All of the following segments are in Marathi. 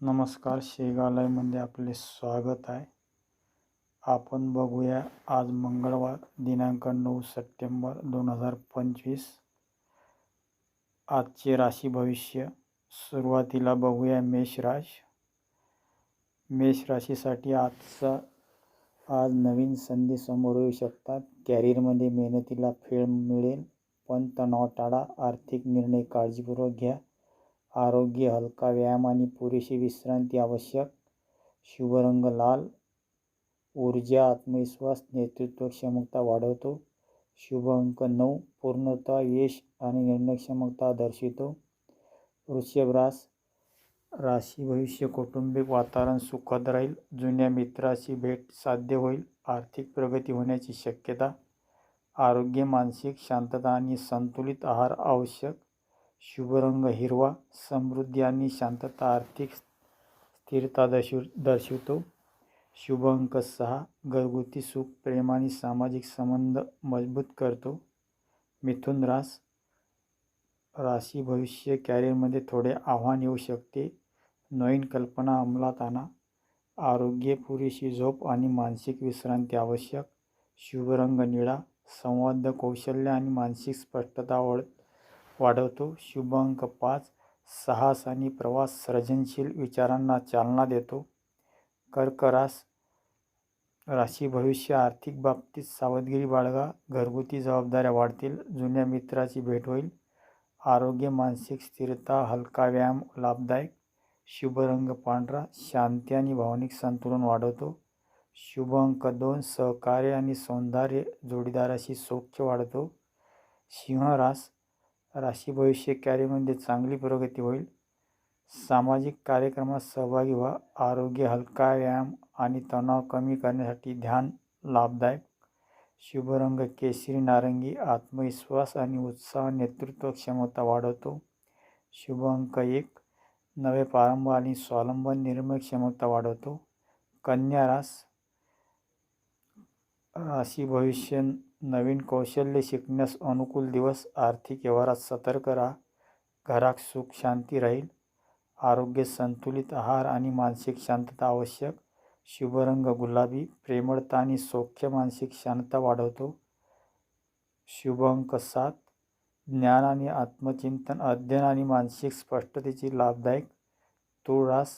नमस्कार शेगालयमध्ये आपले स्वागत आहे. आपण बघूया आज मंगळवार दिनांक नऊ सप्टेंबर दोन हजार पंचवीस. आजचे राशी भविष्य. सुरुवातीला बघूया मेष राश. मेष राशीसाठी आजचा आज नवीन संधी समोर येऊ शकतात. कॅरियरमध्ये मेहनतीला फेळ मिळेल पण तणाव टाळा. आर्थिक निर्णय काळजीपूर्वक घ्या. आरोग्य हलका व्यायाम आणि पुरेशी विश्रांती आवश्यक. शुभ रंग लाल ऊर्जा आत्मविश्वास नेतृत्व क्षमता वाढवतो. शुभ अंक नऊ पूर्णता यश आणि निर्णयक्षमता दर्शवितो. वृषभरास राशी भविष्य कौटुंबिक वातावरण सुखद राहील. जुन्या मित्राची भेट साध्य होईल. आर्थिक प्रगती होण्याची शक्यता. आरोग्य मानसिक शांतता आणि संतुलित आहार आवश्यक. शुभ रंग हिरवा समृद्धी आणि शांतता आर्थिक स्थिरता दर्शव दर्शवतो. शुभ अंक सहा घरगुती सुख प्रेम आणि सामाजिक संबंध मजबूत करतो. मिथुन रास राशी भविष्य कॅरियरमध्ये थोडे आव्हान येऊ शकते. नवीन कल्पना अंमलात आणा. आरोग्य पुरेशी झोप आणि मानसिक विश्रांती आवश्यक. शुभरंग निळा संवाद कौशल्य आणि मानसिक स्पष्टता वाढ वाढवतो. शुभ अंक पाच साहस आणि प्रवास सर्जनशील विचारांना चालना देतो. कर्क रास राशी भविष्य आर्थिक बाबतीत सावधगिरी बाळगा. घरगुती जबाबदाऱ्या वाढतील. जुन्या मित्राची भेट होईल. आरोग्य मानसिक स्थिरता हलका व्यायाम लाभदायक. शुभ रंग पांढरा. शांती आणि भावनिक संतुलन वाढवतो. शुभ अंक दोन सहकार्य आणि सौंदर्य जोडीदाराशी सौख्य वाढतो. सिंह रास राशी भविष्य कॅरीमध्ये चांगली प्रगती होईल. सामाजिक कार्यक्रमात सहभागी व्हा. आरोग्य हलका व्यायाम आणि तणाव कमी करण्यासाठी ध्यान लाभदायक. शुभ रंग केशरी नारंगी. आत्मविश्वास आणि उत्साह नेतृत्व क्षमता वाढवतो. शुभ अंक एक नवे प्रारंभ आणि स्वावलंबन निर्मय क्षमता वाढवतो. कन्या रास राशी भविष्य नवीन कौशल्य शिकण्यास अनुकूल दिवस आर्थिक व्यवहारात सतर्क राहा घरात सुख शांती राहील आरोग्य संतुलित आहार आणि मानसिक शांतता आवश्यक शुभ रंग गुलाबी प्रेमळता आणि सौख्य मानसिक शांतता वाढवतो. शुभ अंक सात ज्ञान आणि आत्मचिंतन अध्ययन आणि मानसिक स्पष्टतेची लाभदायक तुळरास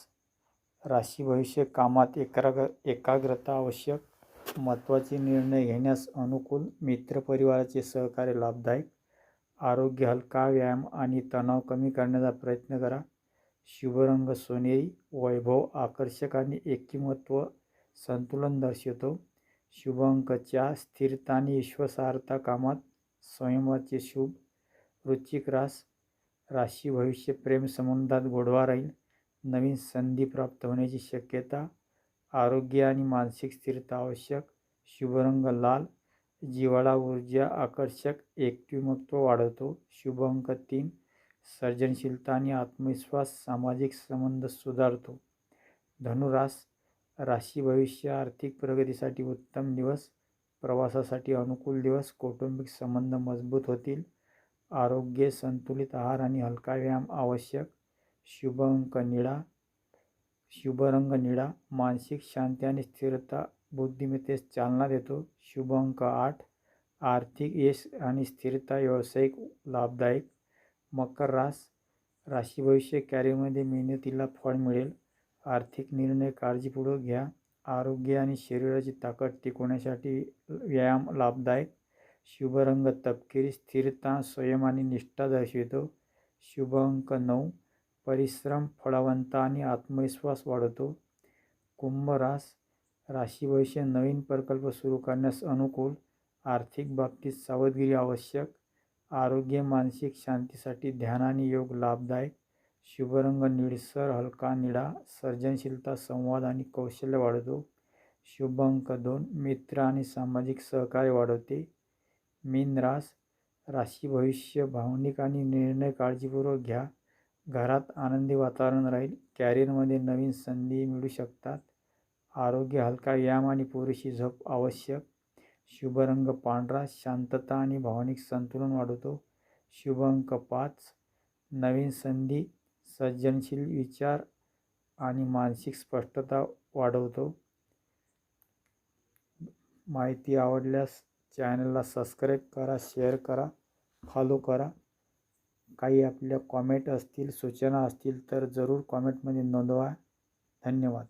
राशी भविष्य कामात एकाग्र एकाग्रता आवश्यक महत्त्वाचे निर्णय घेण्यास अनुकूल मित्रपरिवाराचे सहकार्य लाभदायक. आरोग्य हलका व्यायाम आणि तणाव कमी करण्याचा प्रयत्न करा. शुभरंग सोनेरी वैभव आकर्षक आणि एकिमत्व संतुलन दर्शवतो. शुभ अंक चार स्थिरता आणि विश्वासार्हता कामात स्वयंवाचे शुभ रुचिक रास राशी भविष्य प्रेम संबंधात गोडवा राहील. नवीन संधी प्राप्त होण्याची शक्यता आरोग्य आणि मानसिक स्थिरता आवश्यक. शुभरंग लाल जिवाळा ऊर्जा आकर्षक एकटिमत्व वाढवतो. शुभ अंक तीन सर्जनशीलता आणि आत्मविश्वास सामाजिक संबंध सुधारतो. धनुरास राशी भविष्य आर्थिक प्रगतीसाठी उत्तम दिवस प्रवासासाठी अनुकूल दिवस कौटुंबिक संबंध मजबूत होतील. आरोग्य संतुलित आहार आणि हलका व्यायाम आवश्यक. शुभ अंक निळा शुभ रंग निळा मानसिक शांती आणि स्थिरता बुद्धिमत्तेस चालना देतो. शुभ अंक आठ आर्थिक यश आणि स्थिरता व्यावसायिक लाभदायक. मकर रास राशी भविष्य कॅरियरमध्ये मेहनतीला फळ मिळेल. आर्थिक निर्णय काळजीपूर्वक घ्या. आरोग्य आणि शरीराची ताकद टिकवण्यासाठी व्यायाम लाभदायक. शुभ रंग तपकिरी स्थिरता स्वयं आणि निष्ठा दर्शवितो. शुभ अंक नऊ परिश्रम फळावंत आणि आत्मविश्वास वाढवतो. कुंभ रास नवीन प्रकल्प सुरू करण्यास अनुकूल आर्थिक बाबतीत सावधगिरी आवश्यक. आरोग्य मानसिक शांतीसाठी ध्यान आणि योग लाभदायक. शुभरंग निळसर हलका निळा सर्जनशीलता संवाद आणि कौशल्य वाढवतो. शुभ अंक दोन मित्र आणि सामाजिक सहकार्य वाढवते. मीन रास राशी भविष्य भावनिक आणि निर्णय काळजीपूर्वक घ्या. घरात आनंदी वातावरण राहील. कॅरियरमध्ये नवीन संधी मिळू शकतात. आरोग्य हलका व्यायाम आणि पुरेशी झोप आवश्यक. शुभ रंग पांढरा शांतता आणि भावनिक संतुलन वाढवतो. शुभ अंक पाच. नवीन संधी सर्जनशील विचार आणि मानसिक स्पष्टता वाढवतो. माहिती आवडल्यास चॅनलला सबस्क्राईब करा शेअर करा फॉलो करा. काही आपल्या कॉमेंट असतील सूचना असतील तर जरूर कॉमेंटमध्ये नोंदवा. धन्यवाद.